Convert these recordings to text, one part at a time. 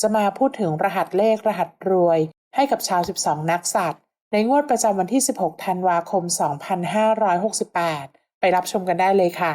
จะมาพูดถึงรหัสเลขรหัสรวยให้กับชาว 12 นักสัตว์ ในงวดประจำวันที่ 16 ธันวาคม 2568 ไปรับชมกันได้เลยค่ะ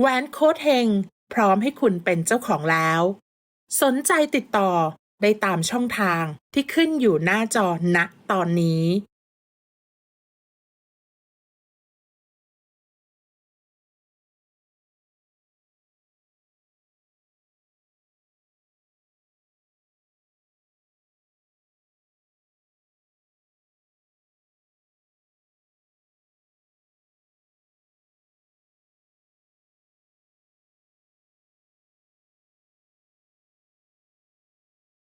แหวนโค้ดเฮงพร้อมให้คุณเป็นเจ้าของแล้ว สนใจติดต่อได้ตามช่องทางที่ขึ้นอยู่หน้าจอณตอนนี้